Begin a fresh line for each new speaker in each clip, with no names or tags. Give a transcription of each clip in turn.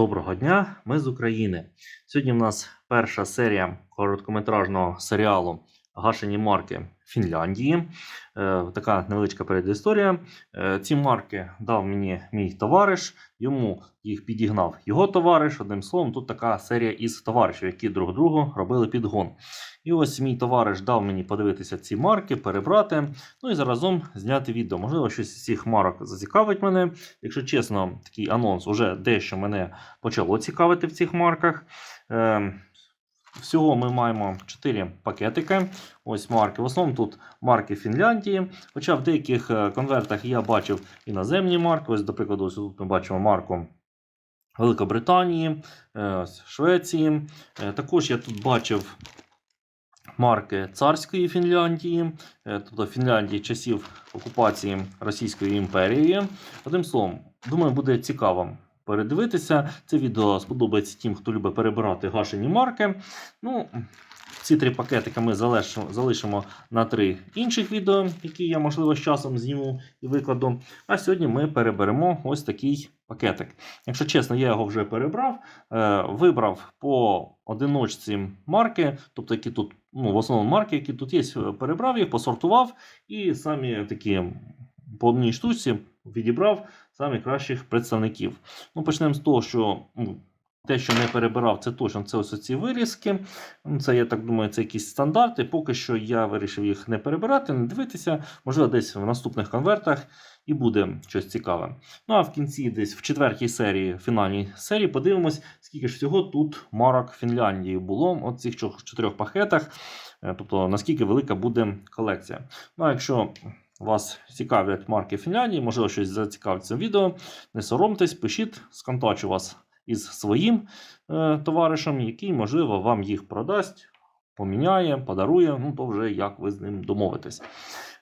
Доброго дня, ми з України. Сьогодні в нас перша серія короткометражного серіалу Гашені марки Фінляндії. Е, така невеличка передісторія. Е, ці марки дав мені мій товариш, йому їх підігнав його товариш. Одним словом, тут така серія із товаришів, які друг другу робили підгон. І ось мій товариш дав мені подивитися ці марки, перебрати, ну і заразом зняти відео. Можливо, щось з цих марок зацікавить мене. Якщо чесно, такий анонс уже дещо мене почало цікавити в цих марках. Всього ми маємо 4 пакетики. Ось марки. В основному тут марки Фінляндії. Хоча в деяких е, конвертах я бачив іноземні марки. Ось, до прикладу, ось тут ми бачимо марку Великобританії, е, Швеції. Е, Також я тут бачив марки царської Фінляндії, тобто Фінляндії часів окупації Російської імперії. Одним словом, думаю, буде цікаво передивитися. Це відео сподобається тим, хто любить перебирати гашені марки. Ну, ці три пакетики ми залишимо, на три інших відео, які я, можливо, з часом зніму і викладу. А сьогодні ми переберемо ось такий пакетик. Якщо чесно, я його вже перебрав, е, вибрав по одиночці марки, тобто які тут, ну, в основному марки, які тут є, перебрав їх, посортував і самі такі по одній штуці відібрав самі кращих представників. Ну, почнемо з того, що ну, те, що не перебирав, це точно це ось ці вирізки. Ну, Це, я так думаю, це якісь стандарти. Поки що я вирішив їх не перебирати, не дивитися. Можливо, десь в наступних конвертах і буде щось цікаве. Ну а в кінці, десь в четвертій серії, фінальній серії, подивимось, скільки ж всього тут марок Фінляндії було у цих чотирьох- чотирьох пакетах. Е, Тобто, наскільки велика буде колекція. Ну, а якщо вас цікавлять марки Фінляндії, можливо, щось зацікавить цим відео, не соромтесь, пишіть, сконтачу вас із своїм е, товаришем, який, можливо, вам їх продасть, поміняє, подарує, ну то вже як ви з ним домовитесь.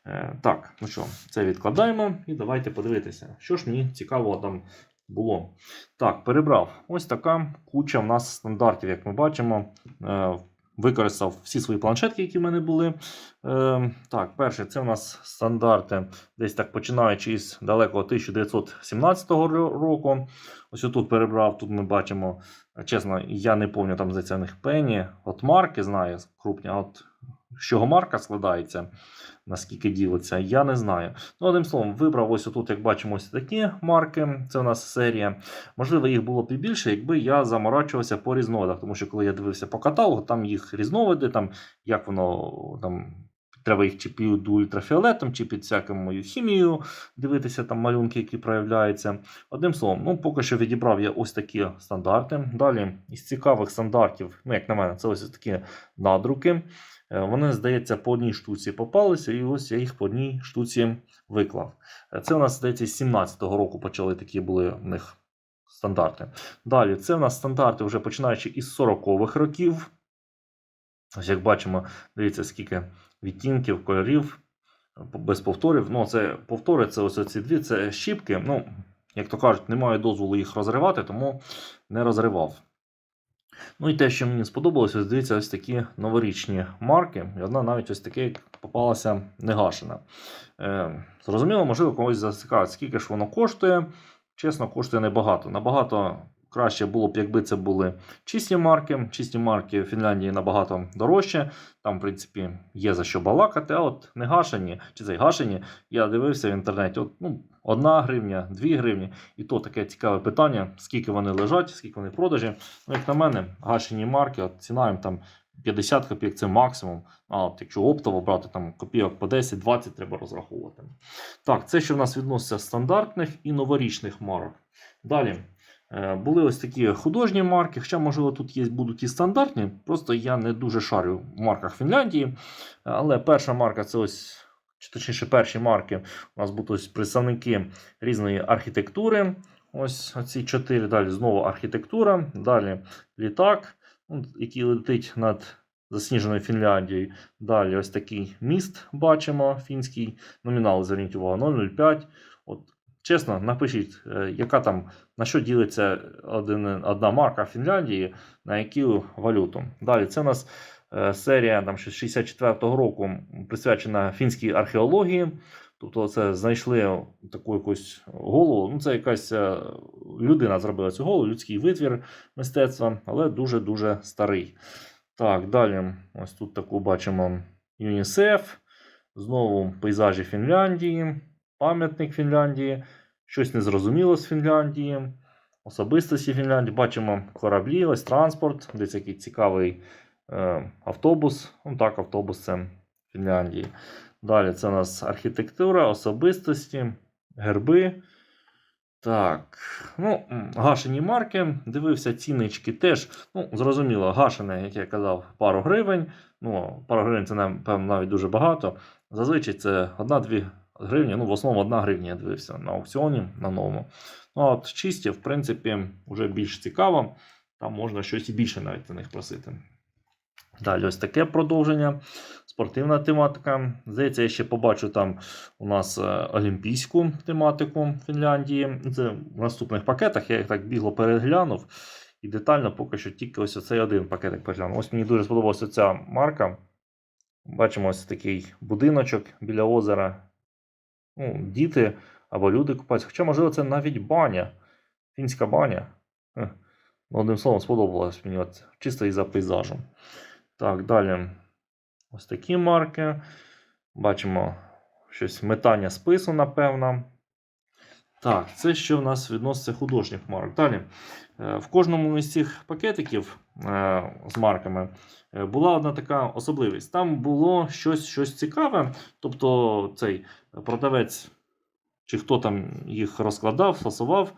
Е, так, ну що, це відкладаємо і давайте подивитися, що ж мені цікавого там було. Так, перебрав. Ось така куча в нас стандартів, як ми бачимо. Е, Використав всі свої планшетки, які в мене були. Е, так, перше, це у нас стандарти, десь так починаючи із далекого 1917 року. Ось отут перебрав, тут ми бачимо, чесно, я не пам'ятаю там за них пені. От марки знаю крупні, а от чого марка складається, наскільки ділиться, я не знаю. Ну, одним словом, вибрав ось отут, як бачимо, ось такі марки. Це у нас серія. Можливо, їх було б і більше, якби я заморачувався по різновидах. Тому що коли я дивився по каталогу, там їх різновиди, там як воно там. Треба їх чи під ультрафіолетом, чи під всякою хімією дивитися там малюнки, які проявляються. Одним словом, ну поки що відібрав я ось такі стандарти. Далі із цікавих стандартів, ну як на мене, це ось такі надруки. Е, Вони, здається, по одній штуці попалися, і ось я їх по одній штуці виклав. Е, Це у нас, здається, з 17-го року почали такі були в них стандарти. Далі, це у нас стандарти вже починаючи із 40-х років. Ось як бачимо, дивіться, скільки відтінків, кольорів, е, без повторів. Ну, це повтори, це ось ці дві, це щіпки. Ну, як то кажуть, немає дозволу їх розривати, тому не розривав. Ну і те, що мені сподобалось, ось дивіться, ось такі новорічні марки. І одна навіть ось таке попалася негашена. Е, зрозуміло, можливо, когось зацікавить, скільки ж воно коштує. Чесно, коштує небагато. Набагато краще було б, якби це були чисті марки. Чисті марки в Фінляндії набагато дорожче. Там, в принципі, є за що балакати, а от не гашені, чи це й гашені, я дивився в інтернеті. От, ну, одна гривня, дві гривні. І то таке цікаве питання, скільки вони лежать, скільки вони в продажі. Ну, як на мене, гашені марки, от ціна їм там 50 копійок це максимум. А от якщо оптово брати, там копійок по 10-20 треба розраховувати. Так, це що в нас відноситься стандартних і новорічних марок. Далі. Е, Були ось такі художні марки, хоча, можливо, тут є, будуть і стандартні. Просто я не дуже шарю в марках Фінляндії. Але перша марка це ось, чи точніше, перші марки у нас будуть представники різної архітектури. Ось ці чотири. Далі знову архітектура. Далі літак, ну, який летить над засніженою Фінляндією. Далі ось такий міст бачимо, фінський номінал, зверніть увагу, 0,05. От, чесно, напишіть, е, яка там, на що ділиться один, одна марка Фінляндії, на яку валюту. Далі це у нас е, серія там, з 64-го року присвячена фінській археології. Тобто, це знайшли таку якусь голову. Ну, це якась е, людина зробила цю голову, людський витвір мистецтва, але дуже-дуже старий. Так, далі, ось тут таку бачимо ЮНІСЕФ, знову пейзажі Фінляндії, пам'ятник Фінляндії, щось незрозуміло з Фінляндії, особистості Фінляндії. Бачимо кораблі, ось транспорт, десь який цікавий е, автобус. Ну так, автобус це Фінляндії. Далі це у нас архітектура, особистості, герби. Так, ну, гашені марки. Дивився ціннички теж. Ну, зрозуміло, гашене, як я казав, пару гривень. Ну, пару гривень це, напевно, навіть дуже багато. Зазвичай це 1-2 гривні. Ну, в основному 1 гривня я дивився на аукціоні на новому. Ну, а от чисті, в принципі, вже більш цікаво. Там можна щось і більше навіть за них просити. Далі ось таке продовження. Спортивна тематика. Здається, я ще побачу там у нас е, олімпійську тематику Фінляндії. Це в наступних пакетах. Я їх так бігло переглянув. І детально поки що тільки ось цей один пакетик переглянув. Ось мені дуже сподобалася ця марка. Бачимо ось такий будиночок біля озера. Ну, діти або люди купаються. Хоча, можливо, це навіть баня. Фінська баня. Хе. Ну, Одним словом, сподобалось мені от, чисто і за пейзажем. Так, далі. Ось такі марки. Бачимо щось метання спису, напевно. Так, це ще в нас відноситься художніх марок. Далі. Е, В кожному із цих пакетиків е, з марками е, була одна така особливість. Там було щось, щось цікаве. Тобто цей продавець, чи хто там їх розкладав, фасував,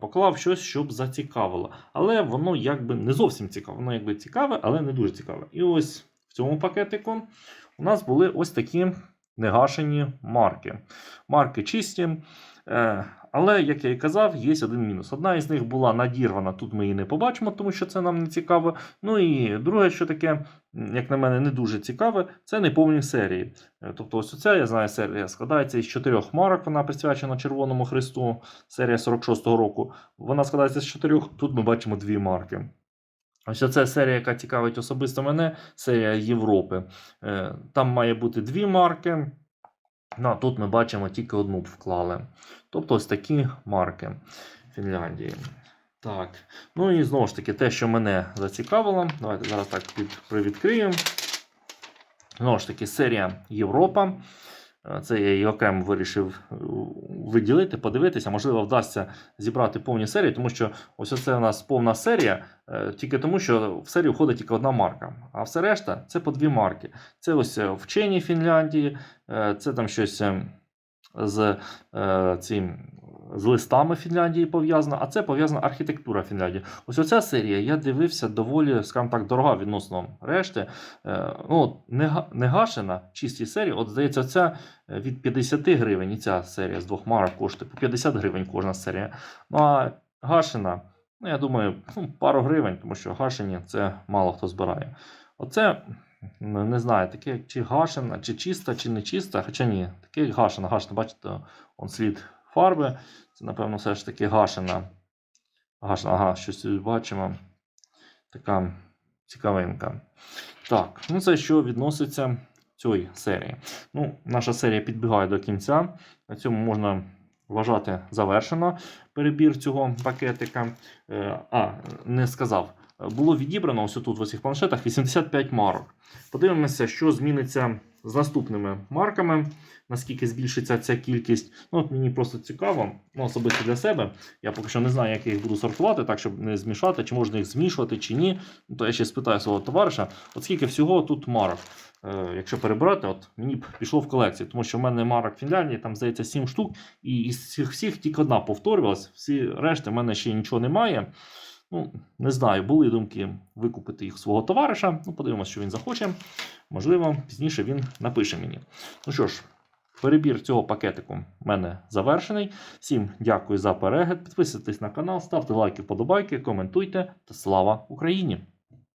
поклав щось, щоб зацікавило. Але воно якби не зовсім цікаве. Воно якби цікаве, але не дуже цікаве. І ось в цьому пакетику у нас були ось такі негашені марки. Марки чисті. Е, Але, як я і казав, є один мінус. Одна із них була надірвана, тут ми її не побачимо, тому що це нам не цікаво. Ну і друге, що таке, як на мене, не дуже цікаве, це неповні серії. Е, Тобто, ось ця, я знаю, серія складається із чотирьох марок, вона присвячена Червоному Христу, серія 46-го року. Вона складається з чотирьох, тут ми бачимо дві марки. Ось оця серія, яка цікавить особисто мене, серія Європи. Е, Там має бути дві марки. Ну, а тут ми бачимо тільки одну б вклали. Тобто ось такі марки Фінляндії. Так. Ну і знову ж таки, те, що мене зацікавило. Давайте зараз так під, привідкриємо. Знову ж таки, серія Європа. Е, Це я її окремо вирішив е, виділити, подивитися. Можливо, вдасться зібрати повні серії, тому що ось це у нас повна серія, е, тільки тому, що в серію входить тільки одна марка. А все решта це по дві марки. Це ось вчені Фінляндії, це там щось з цим. З листами Фінляндії пов'язана, а це пов'язана архітектура Фінляндії. Ось оця серія я дивився доволі, скажімо так, дорога відносно решти. Е, ну, от не, гашена чисті серії. От здається, оця е, від 50 гривень, і ця серія з двох марок коштує по 50 гривень кожна серія. Ну а гашена, ну я думаю, ну, пару гривень, тому що гашені це мало хто збирає. Оце. Не знаю, таке чи гашена, чи чиста, чи не чиста. Хоча ні, таке гашена, гашена, бачите, он слід фарби. Це, напевно, все ж таки гашена. Гашена, ага, щось тут бачимо. Така цікавинка. Так, ну це що відноситься цієї серії. Ну, наша серія підбігає до кінця. На цьому можна вважати завершено перебір цього пакетика. Е, А, не сказав. Було відібрано ось тут в оцих планшетах 85 марок. Подивимося, що зміниться з наступними марками, наскільки збільшиться ця кількість. Ну, от мені просто цікаво, ну, особисто для себе. Я поки що не знаю, як я їх буду сортувати, так, щоб не змішати, чи можна їх змішувати, чи ні. Ну, то я ще спитаю свого товариша, от скільки всього тут марок. Е, якщо перебирати, от мені б пішло в колекцію, тому що в мене марок Фінляндії, там здається 7 штук, і із цих всіх тільки одна повторювалась, всі решти в мене ще нічого немає. Ну, не знаю, були думки викупити їх свого товариша. Ну, подивимося, що він захоче. Можливо, пізніше він напише мені. Ну що ж, перебір цього пакетику в мене завершений. Всім дякую за перегляд. Підписуйтесь на канал, ставте лайки, вподобайки, коментуйте та слава Україні!